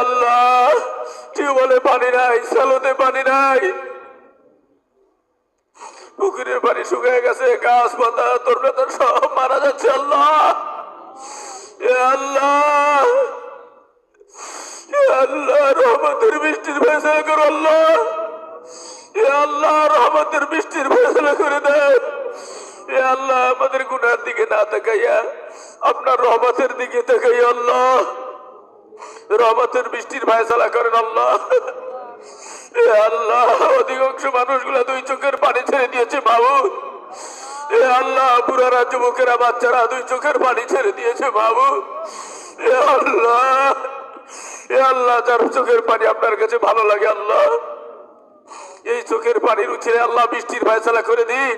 আল্লাহ টিউবওয়েলে পানি নাই সালোতে পানি নাই। পুকুরের পানি শুকিয়ে গেছে গাছ পাতা তোর সব মারা যাচ্ছে, আল্লাহ। রহমতের বৃষ্টির ফেসলা করো দেন। আল্লাহ, আমাদের গুনার দিকে না তাকাইয়া, আপনার রহমতের দিকে তাকাইয়া, আল্লাহ। রহমতের বৃষ্টির ফয়সালা করেন আল্লাহ। আল্লাহ, অধিকাংশ মানুষগুলা দুই চোখের পানি ছেড়ে দিয়েছে বাবু। এ আল্লাহ, বুড়ারা, যুবকেরা, বাচ্চারা দুই চোখের পানি ছেড়ে দিয়েছে বাবু। এ আল্লাহ এ আল্লাহ, যার চোখের পানি আপনার কাছে ভালো লাগে আল্লাহ। এই চোখের পানির উঠে আল্লাহ বৃষ্টির ফয়সালা করে দিন।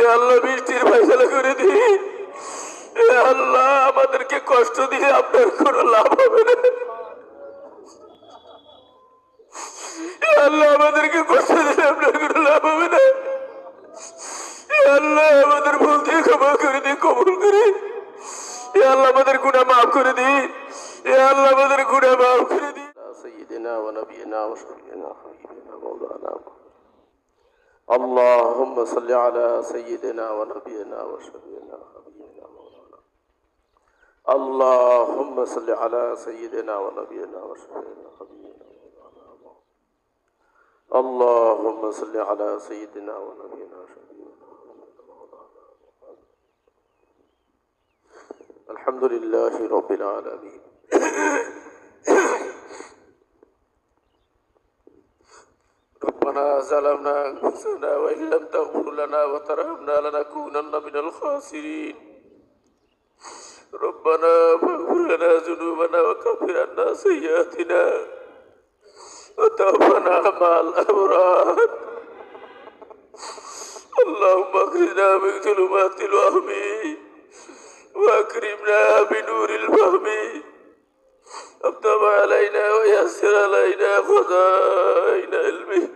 এ আল্লাহ, বৃষ্টির ফয়সালা করে দিন। এ আল্লাহ, আমাদেরকে কষ্ট দিয়ে আপনার কোনো লাভ হবে না। আল্লাহ আমাদেরকে কষ্ট দিলে আপনার কোনো লাভ হবে না এ আল্লাহ আমাদের ভুল দিয়ে ক্ষমা করে দিন কবুল করে এ আল্লাহ আমাদের গুণা মাফ করে দিন এ আল্লাহ আমাদের গুণা মাফ করে দিন سيدنا ونبينا وشفينا حبيبنا مولانا اللهم صل على سيدنا ونبينا وشفينا حبيبنا مولانا اللهم صل على سيدنا ونبينا وشفينا حبيبنا مولانا اللهم صل على سيدنا ونبينا الحمد لله رب العالمين. ربنا ظلمنا أنفسنا وإن لم تغفر لنا وترحمنا لنكونن من الخاسرين. ربنا فاغفر لنا ذنوبنا وكفر عنا سيئاتنا. وتوفنا مع الأبرار اللهم اخرجنا من ظلمات الوهم واكرمنا بنور الفهم اكتب علينا ويسر علينا خزائن علمه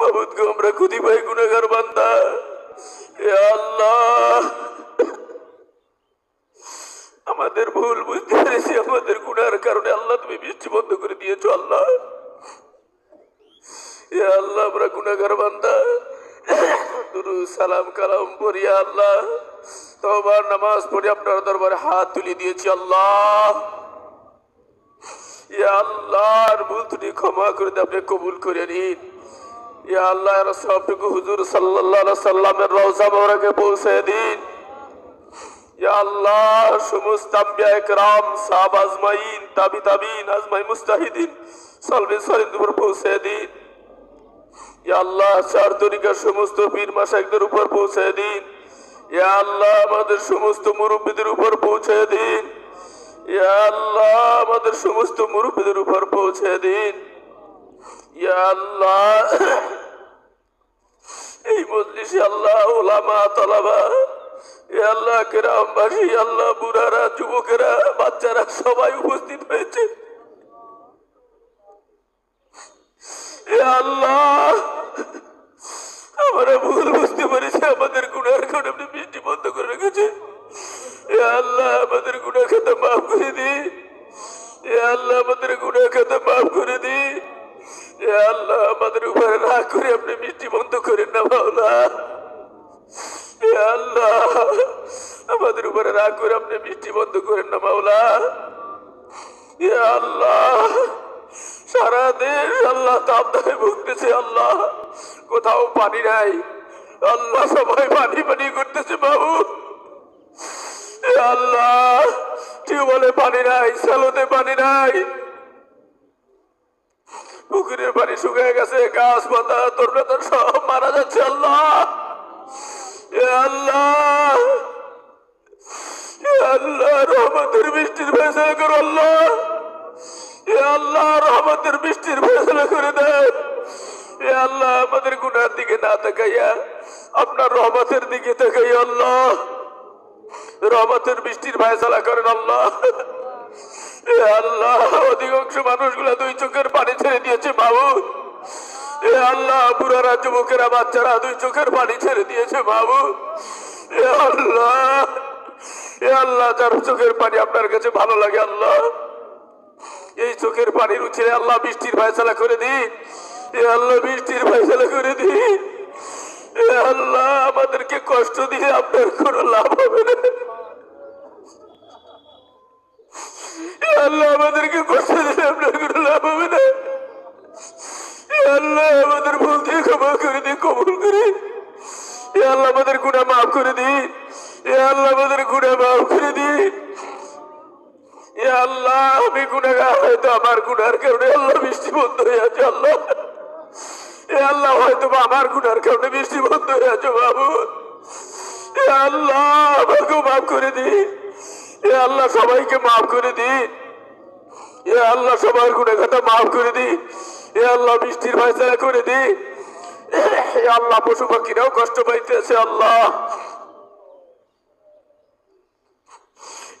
মাবুদকে আমরা খুদি ভাই গুনাগার বান্দা এ আল্লাহ আমাদের ভুল বুঝতে পেরেছি, আমাদের গুনার কারণে আল্লাহ তুমি বৃষ্টি বন্ধ করে দিয়েছ, আল্লাহ। আল্লাহ, আমরা গুনাগার বান্দা। দুরু, সালাম, কালাম পড়ি আল্লাহ। তোমার নামাজ পড়ি, আপনার দরবারে হাত তুলে দিয়েছি, আল্লাহ। ইয়া আল্লাহর ভুল তুমি ক্ষমা করে দিয়ে আপনি কবুল করে নিন। ইয়া আল্লাহ সবটুকু হুজুর আলাইহি সাল্লামের রওজা মোবারকে পৌঁছে দিন। সমস্ত আমাদের সমস্ত মুরব্বীদের উপর পৌঁছে দিন। আল্লাহ, আমাদের সমস্ত মুরব্বীদের উপর পৌঁছে দিন। ইয়া আল্লাহ, এই মজলিসে আল্লাহ ওলামা, তলাবা আল্লাহ কেরামবাসী আল্লাহ বুড়ারা যুবকেরা বাচ্চারা সবাই উপস্থিত হয়েছে। আল্লাহ আমরা ভুল বুঝতে পেরেছি আমাদের গুণার কারণে আপনি বৃষ্টি বন্ধ করে রেখেছে এ আল্লাহ আমাদের গুণা খেতে মাফ করে দি এ আল্লাহ আমাদের গুণা খেতে মাফ করে দি এ আল্লাহ আমাদের উপরে রাগ করে আপনি বৃষ্টি বন্ধ করেন না বাউলা এ আল্লাহ আমাদের উপরে রাগ করে আপনি বৃষ্টি বন্ধ করেন না, মাওলা। আল্লাহ, সারা দেশ আল্লাহ তাপদায় ভুগতেছে, আল্লাহ। কোথাও পানি নাই। আল্লাহ সবাই পানি পানি করতেছে, বাবু। আল্লাহ, টিউবওয়েলে পানি নাই সালোতে পানি নাই। পুকুরের পানি শুকিয়ে গেছে, গাছ পাতা তোর সব মারা যাচ্ছে, আল্লাহ। আল্লাহ আল্লাহ রহমতের বৃষ্টির ফেসলা করো আল্লাহ। আল্লাহ রহমতের বৃষ্টির ফেসলা করে দেন। এ আল্লাহ আমাদের গুনার দিকে না তাকাইয়া আপনার রহমতের দিকে তাকাইয়া আল্লাহ। রহমতের বৃষ্টির ফয়সালা করেন আল্লাহ। আল্লাহ অধিকাংশ মানুষগুলা দুই চোখের পানি ছেড়ে দিয়েছে বাবু এ আল্লাহ বুড়ারা, যুবকেরা, বাচ্চারা দুই চোখের পানি ছেড়ে দিয়েছে বাবু এ আল্লাহ এ আল্লাহ, যার চোখের পানি আপনার কাছে ভালো লাগে, আল্লাহ। এই চোখের পানির উঠিয়ে আল্লাহ বৃষ্টির ফয়সালা করে দিন। এ আল্লাহ, বৃষ্টির ফয়সালা করে দিন। এ আল্লাহ, আমাদেরকে কষ্ট দিয়ে আপনার কোনো লাভ হবে না। আল্লাহ, আমাদেরকে কষ্ট দিয়ে আপনার কোনো লাভ হবে না। আল্লাহ, আমাদের ভুল দিয়ে ক্ষমা করে দিয়ে কবুল করে আল্লাহ, আমাদের গুণা মাফ করে দিন। এ আল্লাহ আমাদের গুণা মাফ করে দিন এ আল্লাহ, আমি গুণাগার হয়তো আমার গুনার কারণে আল্লাহ বৃষ্টি বন্ধ হয়ে আছে, আল্লাহ। এ আল্লাহ, হয়তো আমার গুনার কারণে বৃষ্টি বন্ধ হয়ে আছে, বাবু। এ আল্লাহ আমাকে মাফ করে দিন এ আল্লাহ, সবাইকে মাফ করে দিন এ আল্লাহ, সবার গুণাগাটা মাফ করে দিন এ আল্লাহ, বৃষ্টির ফয়সালা করে দিন আল্লাহ, পশু পাখিরাও কষ্ট পাইতেছে, আল্লাহ এ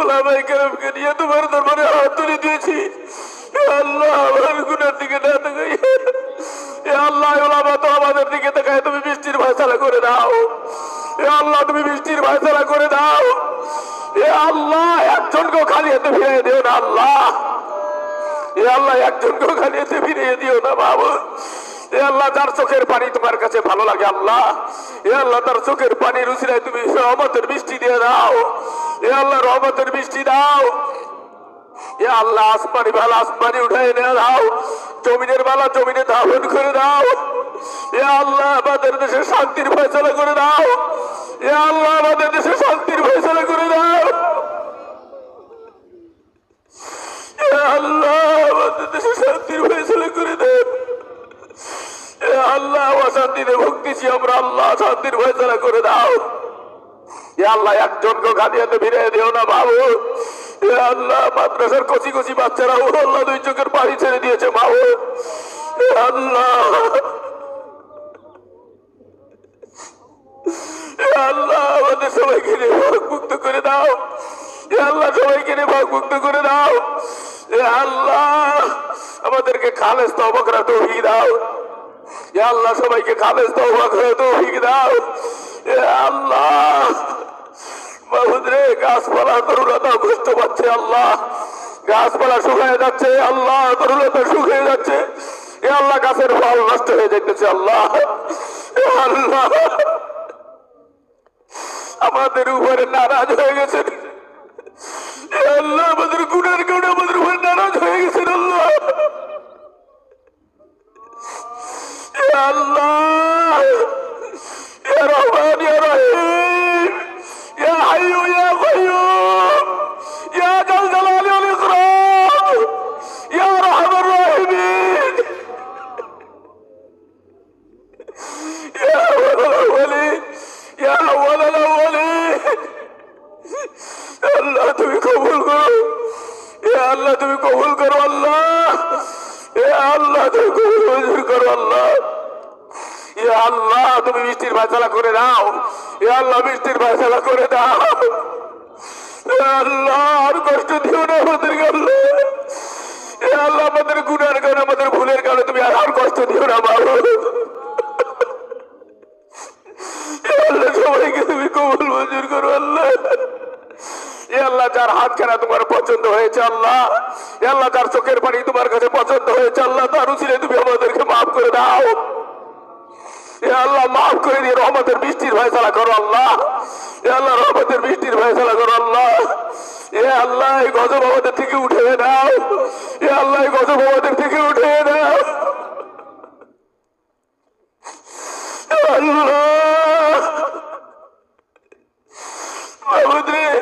ওলামাই কেরামকে তোমার দরবারে হাত তুলে দিয়েছি। আল্লাহ, আমার গুণের দিকে না তাকাই আল্লাহ তো আমাদের দিকে তাকায় তুমি বৃষ্টির ফয়সালা করে দাও। এ আল্লাহ, তুমি বৃষ্টির ফয়সালা করে দাও। এ আল্লাহ একজনকে খালি হাতে ফিরিয়ে দিও না, আল্লাহ। এ আল্লাহ একজনকে খালি হাতে ফিরিয়ে দিও না, বাবু। এ আল্লাহ তার চোখের পানি তোমার কাছে ভালো লাগে, আল্লাহ। এ আল্লাহ, তার চোখের পানি রুচিরায় তুমি রহমতের বৃষ্টি দিয়ে দাও। এ আল্লাহ রহমতের বৃষ্টি দাও। এ আল্লাহ আসমানি ভালো আসমানি উঠাই এনে দাও। জমিনের বেলা জমিনে ধাপন করে দাও। এ আল্লাহ আমাদের দেশে শান্তির ফয়সলা করে দাও। এ আল্লাহ আমাদের দেশে শান্তির ফয়সলা করে দাও। আল্লাহ আমাদের দেশে শান্তির ফয়সলা করে এ আল্লাহ অশান্তিতে ভুগতেছি আমরা, আল্লাহ শান্তির ফয়সলা করে দাও। আল্লাহ একজনকে গাদিয়াতে ফিরে দিও না বাবু। আল্লাহ, মাদ্রাসার কচি কচি বাচ্চারা ও আল্লাহ দুই চোখের পানি ছেড়ে দিয়েছে বাবু। আল্লাহ। আল্লাহ, আমাদের সবাইকে ভাগমুক্ত করে দাও। আল্লাহ, সবাইকে ভাগমুক্ত করে দাও। আল্লাহ, আমাদেরকে খালেজ তবা করা তৌফিক দাও। আল্লাহ, সবাইকে খালেজ তবা করে তৌফিক দাও। আল্লাহ। গাছপালা আল্লাহ। গাছপালা শুকিয়ে যাচ্ছে, আল্লাহ শুকিয়ে যাচ্ছে। এ আল্লাহ গাছের ফল নষ্ট হয়ে যেতেছে আল্লাহ। আল্লাহ। আমাদের উপরে নারাজ হয়ে গেছে আল্লাহ, আমাদের গুণের কারণে আমাদের উপরে নারাজ হয়ে গেছে আল্লাহ। আল্লাহ। রহমান ইয়া রহিম ইয়া হাইয়ু ইয়া কাইয়ুম ইয়া জাল জালালি ওয়াল ইকরাম ইয়া আরহামার রাহিমিন ইয়া আউয়ালাল আউয়ালিন ইয়া আউয়ালাল আউয়ালিন আল্লাহ তুমি কবুল করো এ আল্লাহ তুমি কবুল করো আল্লাহ এ আল্লাহ তুমি কবুল মঞ্জুর করো আল্লাহ এ আল্লাহ, তুমি বৃষ্টির ফয়সালা করে দাও। এ আল্লাহ বৃষ্টির ফয়সালা করে দাও। আল্লাহ, আর কষ্ট দিও না আমাদেরকে আল্লাহ এ আল্লাহ, আমাদের গুণের কারণে, আমাদের ভুলের কারণে তুমি আর আর কষ্ট দিও না, বাবু। আল্লাহ, সবাইকে তুমি কবুল মঞ্জুর আল্লাহ। এ আল্লাহ, যার তোমার পছন্দ হয়েছে, আল্লাহ। এ আল্লাহ চোখের পানি তোমার কাছে পছন্দ হয়েছে, আল্লাহ। তার উচিলে তুমি আমাদেরকে মাফ করে দাও। আল্লাহ, মাফ করে দিয়ে রহমতের বৃষ্টির ফয়সালা করো আল্লাহ। এ আল্লাহ, রহমতের বৃষ্টির ফয়সালা করো আল্লাহ। এ আল্লাহ, এই গজব আমাদের থেকে উঠে দাও এ আল্লাহ, এই গজব আমাদের থেকে উঠে দাও আল্লাহ, আমাদের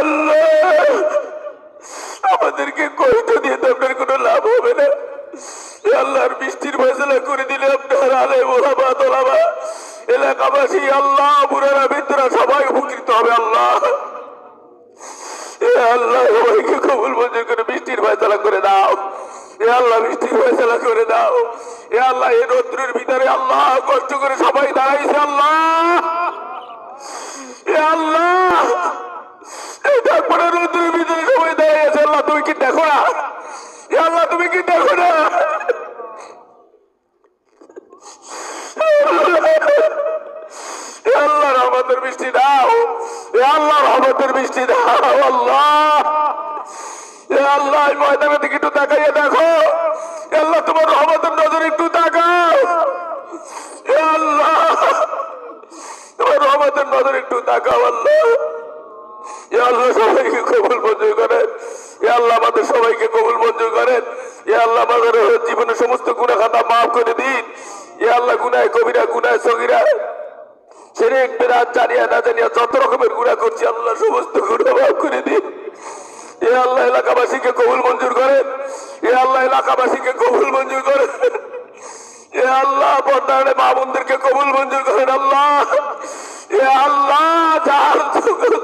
আল্লাহ, আমাদেরকে কষ্ট দিয়ে তো আপনার কোনো লাভ হবে না? আল্লাহর বৃষ্টির ফয়সলা করে দিলে আপনার আলে ওলাবা তোলাবা এলাকাবাসী, আল্লাহ বৃদ্ধরা সবাই উপকৃত হবে, আল্লাহ। আল্লাহ, সবাইকে কবুল মঞ্জুর করে বৃষ্টির ফয়সলা করে দাও। এ আল্লাহ, বৃষ্টির ফয়সলা করে দাও। এ আল্লাহ এই রৌদ্রের ভিতরে আল্লাহ, কষ্ট করে সবাই দাঁড়াইছে, আল্লাহ। এ আল্লাহ এই তারপরে রৌদ্রের ভিতরে সবাই দাঁড়িয়ে আছে আল্লাহ তুমি কি দেখো না এ আল্লাহ তুমি কি দেখো না এ আল্লাহ রহমতের বৃষ্টি দাও এ আল্লাহ রহমতের বৃষ্টি আল্লাহ। ময়দানের দিকে একটু তাকাইয়ে দেখো। আল্লাহ, তোমার রহমতের নজর একটু তাকাও। আল্লাহ, তোমার রহমতের নজর একটু তাকাও, আল্লাহ। কবুল এ আল্লাহ সবাইকে কবুল এ আল্লাহ জীবনের সমস্ত গুণা খাতা মাফ করে দিন। এ আল্লাহ, গুনায় কবিরা, গুনায় সগিরা। বেরাত জানিয়া না জানিয়া যত সমস্ত করে দিন। এ আল্লাহ এলাকাবাসীকে কবুল মঞ্জুর করেন। এ আল্লাহ এলাকাবাসীকে কবুল মঞ্জুর করেন। এ আল্লাহ বর্তমানে মা বোনদেরকে কবুল মঞ্জুর করেন আল্লাহ। এ আল্লাহ যার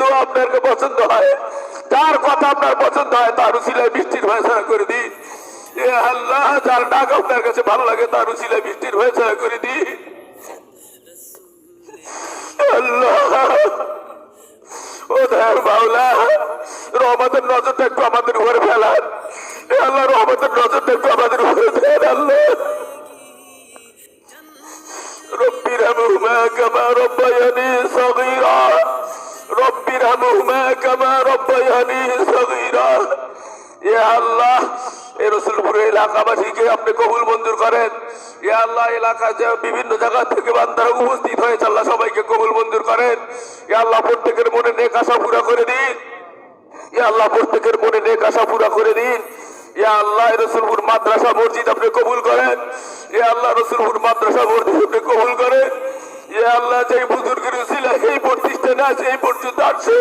দোয়া আপনাকে পছন্দ হয়, যার কথা আপনার পছন্দ হয়, তার উচিলায় বৃষ্টির ফয়সলা করে দিন। এ আল্লাহ যার ডাক আপনার কাছে ভালো লাগে, তার উচিলায় বৃষ্টির ফয়সলা করে দিন। দয়ার মাওলা রহমতের নজরটা একটু আমাদের উপরে ফেলান এ আল্লাহ রহমতের নজরটা একটু আমাদের উপরে ফেলান আল্লাহ رب ارحمهما كما ربياني صغيرا رب ارحمهما كما ربياني صغيرا ইয়া আল্লাহ এই রসুলপুরের এলাকাবাসীকে আপনি কবুল মঞ্জুর করেন। ইয়া আল্লাহ, এলাকার যে বিভিন্ন জায়গা থেকে বান্দারা উপস্থিত হয়েছে, আল্লাহ সবাইকে কবুল মঞ্জুর করেন। ইয়া আল্লাহ, প্রত্যেকের মনে নেক আশা পুরা করে দিন। ইয়া আল্লাহ, প্রত্যেকের মনে নেক আশা পুরা করে দিন। আল্লাহ রসুলপুর মাদ্রাসা মসজিদ আপনি কবুল করেন। ইয়া আল্লাহ, রসুলপুর মাদ্রাসা মসজিদ আপনি কবুল করেন। আল্লাহ, যেই বুজুর্গের এই প্রতিষ্ঠানে আছে, এই পর্যন্ত আছে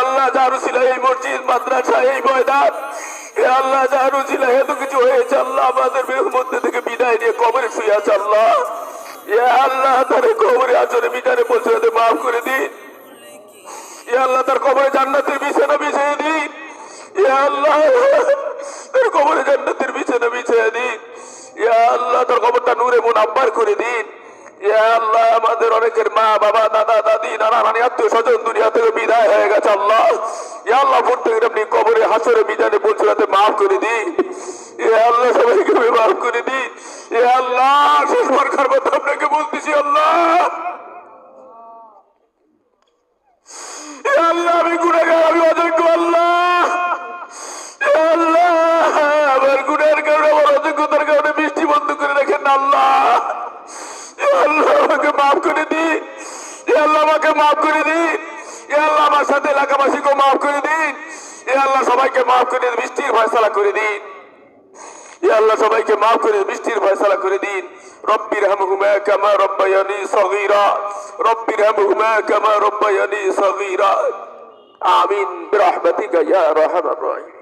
আল্লাহ, যার এই মসজিদ, মাদ্রাসা, এই ময়দান ইয়া আল্লাহ যার ছিল এত কিছু হয়েছে, আল্লাহ, আমাদের মধ্যে থেকে বিদায় নিয়ে কবরে শুয়ে আছে, আল্লাহ। ইয়া আল্লাহ, তার কবরে আচরে বিদারে পৌঁছাতে মাফ করে দিন। ইয়া আল্লাহ, তার কবরে জান্নাতের বিছানা বিছিয়ে দিন। ইয়া আল্লাহ, তার কবরে জান্নাতের বিছানা বিছিয়ে দিন। ইয়া আল্লাহ, তার কবরটা নূরে মুনাব্বার করে দিন। আল্লাহ, আমাদের অনেকের মা, বাবা, দাদা, দাদি, নানা, নানি, আত্মীয় স্বজন দুনিয়া থেকে বিদায় হয়ে গেছে আল্লাহ। ইয়া আল্লাহ, প্রত্যেকের আপনি কবরে হাসরে বিদানে পৌঁছাতে মাফ করে দি এ আল্লাহ, সবাইকে মাফ করে দি আল্লাহ, শেষ মার্কার কথা আপনাকে বলতেছি আল্লাহ এ আল্লাহ আমি গুণাগার আমি অযোগ্য আল্লাহ এ আল্লাহ আমার গুণের কারণে আমার অযোগ্যতার কারণে বৃষ্টি বন্ধ করে রাখেন না আল্লাহ এ আল্লাহ আমাকে মাফ করে দিন এ আল্লাহ আমাকে মাফ করে দিন এ আল্লাহ আমার সাথে এলাকাবাসীকে মাফ করে দিন এ আল্লাহ সবাইকে মাফ করে বৃষ্টির ফয়সালা করে দিন। ইয়া আল্লাহ, সবাইকে মাফ করে বৃষ্টির ফয়সালা করে দিন। রব্বির হামহুমা কামা রব্বায়ানি সগীরা। রব্বির হামহুমা কামা রব্বায়ানি সগীরা। আমিন বিরহমাতিকা ইয়া আরহামার রাহিম।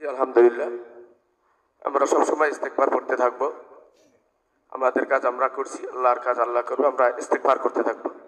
আলহামদুলিল্লাহ। আমরা সবসময় ইস্তেকবার করতে থাকব। আমাদের কাজ আমরা করছি, আল্লাহর কাজ আল্লাহ করব, আমরা ইস্তেকবার করতে থাকব।